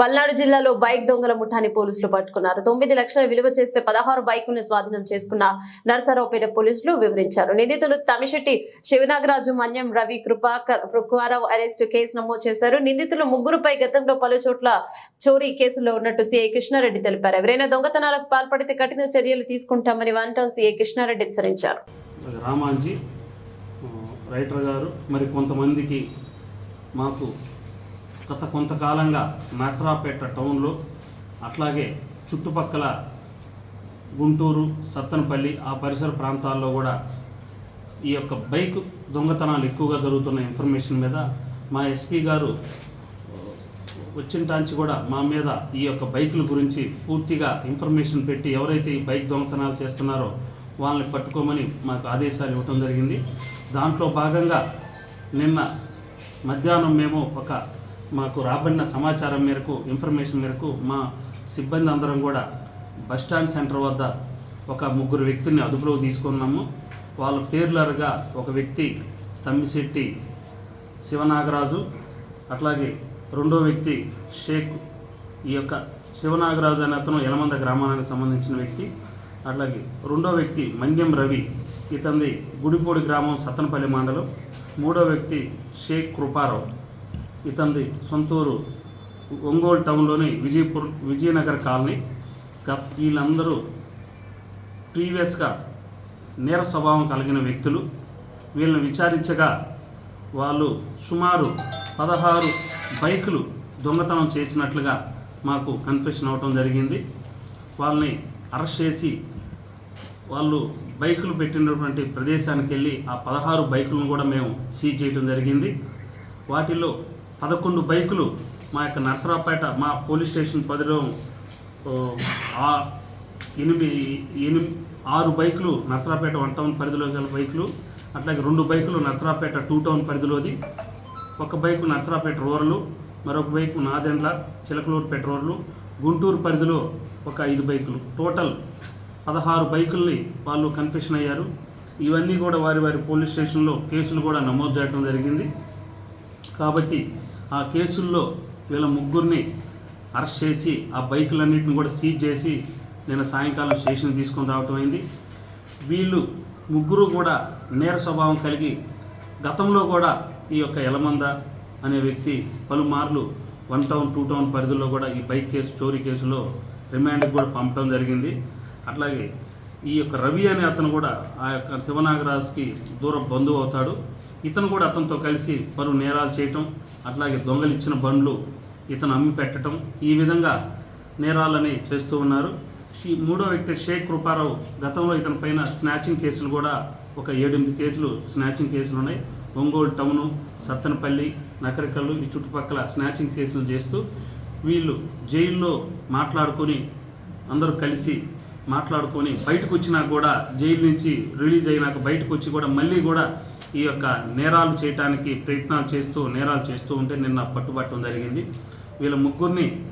పల్నాడు జిల్లాలో బైక్ దొంగల ముఠాని పోలీసులు పట్టుకున్నారు. తొమ్మిది లక్షల విలువ చేసే పదహారు బైకులను స్వాధీనం చేసుకున్న నర్సరావుపేట పోలీసులు వివరించారు. నిందితులు తమిశెట్టి శివనాగరాజు మన్యం రవి కృపాకర్ రుక్వారావు అరెస్టు కేసు నమోదు చేశారు. నిందితులు ముగ్గురుపై గతంలో పలు చోట్ల చోరీ కేసులో ఉన్నట్టు సీఐ కృష్ణారెడ్డి తెలిపారు. ఎవరైనా దొంగతనాలకు పాల్పడితే కఠిన చర్యలు తీసుకుంటామని వన్ టౌన్ సీఐ కృష్ణారెడ్డి హెచ్చరించారు. రామాంజీ రైటర్ గారు మరి కొంతమందికి మాకు గత కొంతకాలంగా నసరాపేట టౌన్లో అట్లాగే చుట్టుపక్కల గుంటూరు సత్తనపల్లి ఆ పరిసర ప్రాంతాల్లో కూడా ఈ యొక్క బైక్ దొంగతనాలు ఎక్కువగా జరుగుతున్న ఇన్ఫర్మేషన్ మీద మా ఎస్పీ గారు వచ్చినటాంచి కూడా మా మీద ఈ యొక్క బైకుల గురించి పూర్తిగా ఇన్ఫర్మేషన్ పెట్టి ఎవరైతే ఈ బైక్ దొంగతనాలు చేస్తున్నారో వాళ్ళని పట్టుకోమని మాకు ఆదేశాలు ఇవ్వటం జరిగింది. దాంట్లో భాగంగా నిన్న మధ్యాహ్నం మేము ఒక మాకు రాబడిన సమాచారం మేరకు ఇన్ఫర్మేషన్ మేరకు మా సిబ్బంది అందరం కూడా బస్టాండ్ సెంటర్ వద్ద ఒక ముగ్గురు వ్యక్తిని అదుపులోకి తీసుకున్నాము. వాళ్ళ పేర్లరుగా ఒక వ్యక్తి తమ్మిశెట్టి శివనాగరాజు అట్లాగే రెండో వ్యక్తి షేక్ ఈ యొక్క శివనాగరాజు అనే అతను యలమంద గ్రామానికి సంబంధించిన వ్యక్తి అట్లాగే రెండో వ్యక్తి మన్యం రవి ఇతంది గుడిపూడి గ్రామం సత్తనపల్లి మండలం మూడో వ్యక్తి షేక్ కృపారావు. ఇతంది సొంతూరు ఒంగోలు టౌన్లోని విజయపూర్ విజయనగర్ కాలనీ. వీళ్ళందరూ ప్రీవియస్గా నేర స్వభావం కలిగిన వ్యక్తులు. వీళ్ళని విచారించగా వాళ్ళు సుమారు పదహారు బైకులు దొంగతనం చేసినట్లుగా మాకు కన్ఫెషన్ అవటం జరిగింది. వాళ్ళని అరెస్ట్ చేసి వాళ్ళు బైకులు పెట్టినటువంటి ప్రదేశానికి వెళ్ళి ఆ పదహారు బైకులను కూడా మేము సీజ్ చేయడం జరిగింది. వాటిలో పదకొండు బైకులు మా యొక్క నర్సరావుపేట మా పోలీస్ స్టేషన్ పరిధిలో ఎనిమిది ఎనిమిది ఆరు బైకులు నర్సరావుపేట వన్ టౌన్ పరిధిలో గల బైకులు అట్లాగే రెండు బైకులు నర్సరావుపేట టూ టౌన్ పరిధిలోది. ఒక బైకు నర్సరావుపేట రోరలు మరొక బైకు నాదెండ్ల చిలకలూరుపేట రూరల్. గుంటూరు పరిధిలో ఒక ఐదు బైకులు. టోటల్ పదహారు బైకుల్ని వాళ్ళు కన్ఫెషన్ అయ్యారు. ఇవన్నీ కూడా వారి వారి పోలీస్ స్టేషన్లో కేసులు కూడా నమోదు చేయడం జరిగింది. కాబట్టి ఆ కేసుల్లో వీళ్ళ ముగ్గురిని అరెస్ట్ చేసి ఆ బైకులన్నింటిని కూడా సీజ్ చేసి నేను సాయంకాలం స్టేషన్ తీసుకొని రావటం అయింది. వీళ్ళు ముగ్గురు కూడా నేర స్వభావం కలిగి గతంలో కూడా ఈ యొక్క ఎలమంద అనే వ్యక్తి పలుమార్లు వన్ టౌన్ టూ టౌన్ పరిధిలో కూడా ఈ బైక్ కేసు చోరీ కేసులో రిమాండ్కి కూడా పంపడం జరిగింది. అట్లాగే ఈ యొక్క రవి అనే అతను కూడా ఆ యొక్క శివనాగరాజ్కి దూర బంధువు అవుతాడు. ఇతను కూడా అతనితో కలిసి పలు నేరాలు చేయటం అట్లాగే దొంగలిచ్చిన బండ్లు ఇతను అమ్మి పెట్టడం ఈ విధంగా నేరాలని చేస్తూ ఉన్నారు. ఈ మూడో వ్యక్తి షేక్ కృపారావు గతంలో ఇతని పైన స్నాచింగ్ కేసులు కూడా ఒక ఏడెనిమిది కేసులు స్నాచింగ్ కేసులు ఉన్నాయి. ఒంగోలు టౌను సత్తెనపల్లి నకరికల్లు ఈ చుట్టుపక్కల స్నాచింగ్ కేసులు చేస్తూ వీళ్ళు జైల్లో మాట్లాడుకొని అందరూ కలిసి మాట్లాడుకొని బయటకు వచ్చినా కూడా జైలు నుంచి రిలీజ్ అయినాక బయటకు వచ్చి కూడా మళ్ళీ కూడా ఈ యొక్క నేరాలు చేయటానికి ప్రయత్నాలు చేస్తూ నేరాలు చేస్తూ ఉంటే నిన్న పట్టుబట్టడం జరిగింది. వీళ్ళ ముగ్గురిని